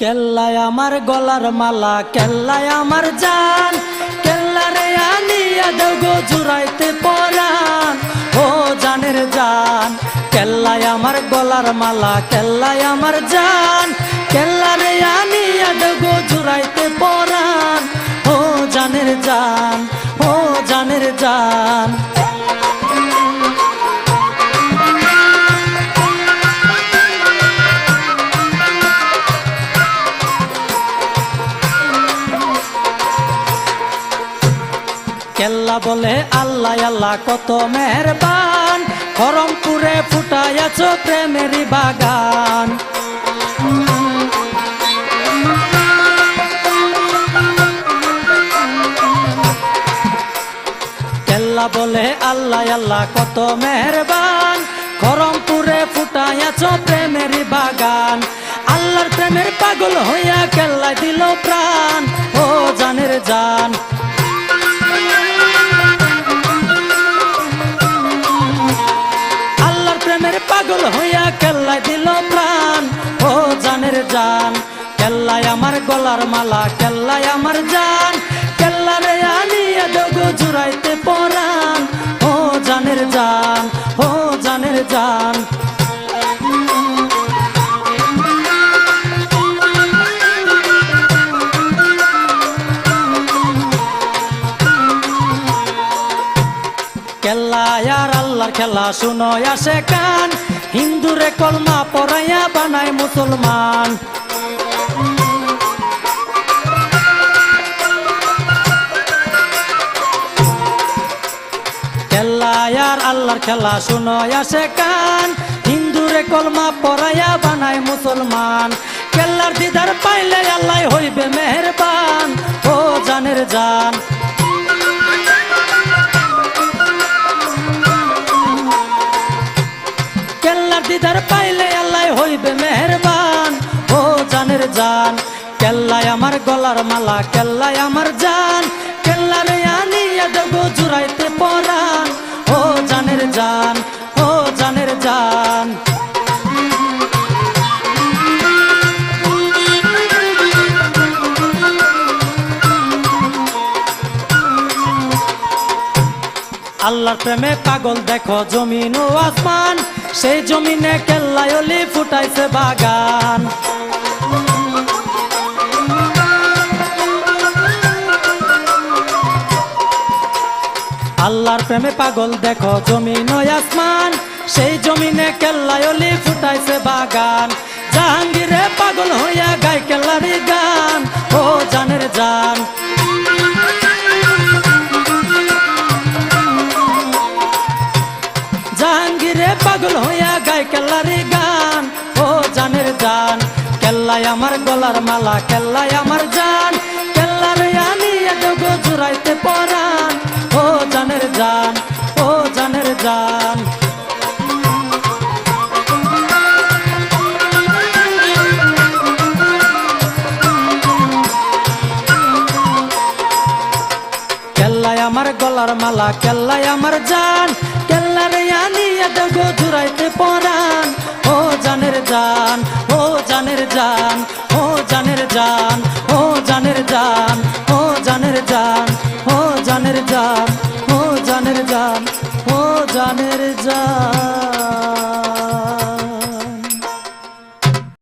কেল্লায় আমার গলার মালা, কেল্লায় আমার জান। কেল্লারে আনিয়া দেও গো জুড়াইতে পরান ও জানের জান, কেল্লায় আমার গলার মালা, কেল্লায় আমার জান। কেল্লারে আনিয়া দেও গো জুড়াইতে পরান ও জানের জান, ও জানের জান। কেল্লা বলে, আল্লাহ আল্লাহ, কত মেহরবান। খরমপুরে ফুটাইয়াছ প্রেমেরই বাগান। বলে, আল্লাহ আল্লাহ, কত মেহরবান। খরমপুরে ফুটাইয়াছ প্রেমেরই বাগান। আল্লাহর প্রেমের পাগল হইয়া কেল্লা দিল প্রাণ। ও জানের জান পাগল হইয়া কেল্লায় দিল প্রাণ। ও জানের জান, কেল্লায় আমার গলার মালা, কেল্লায় আমার জান। কেল্লারে আনিয়া দেগো জুড়াইতে পরাণ। ও জানের জান, ও জানের জান খেলা শুনো আসে কান। হিন্দুরে কলমা পড়াইয়া বানায় মুসলমান। আল্লাহর খেলা শুনো আসে কান। হিন্দুরে কলমা পড়াইয়া বানায় মুসলমান। কেল্লার দিদার পাইলে আল্লাহ হইবে মেহেরবান। ও জানের জান। কেল্লার দিদার পাইলে আল্লাহ হইবে মেহরবান। ও জানের জান, কেল্লায় আমার গলার মালা, কেল্লায় আমার জান। কেল্লারে আনিয়া দেব জুড়াইতে পরান ও জানের জান, ও জানের জান। আল্লাহর প্রেমে পাগল দেখো, জমিন ও আসমান। সেই জমিনে কেল্লায় অলি ফুটাইছে বাগান। আল্লাহর প্রেমে পাগল দেখো, জমিন আসমান। সেই জমিনে কেল্লায় অলি ফুটাইছে বাগান। জাহাঙ্গীরে পাগল হইয়া গায় কেল্লারি গান। জান, কেল্লায় আমার গলার মালা, কেল্লায় আমার জান, কেল্লারে আনিয়া দেব জুড়াইতে পরান। ও জানের জান, ও জানের জান। আমার গলার মালা, কেল্লায় আমার জান, কেল্লারে আনিয়া দেব জুড়াইতে পরান। ও জানের জান জান, ও জানের জান, ও জানের জান, ও জানের জান, ও জানের জান, ও জানের জান, ও জানের জান।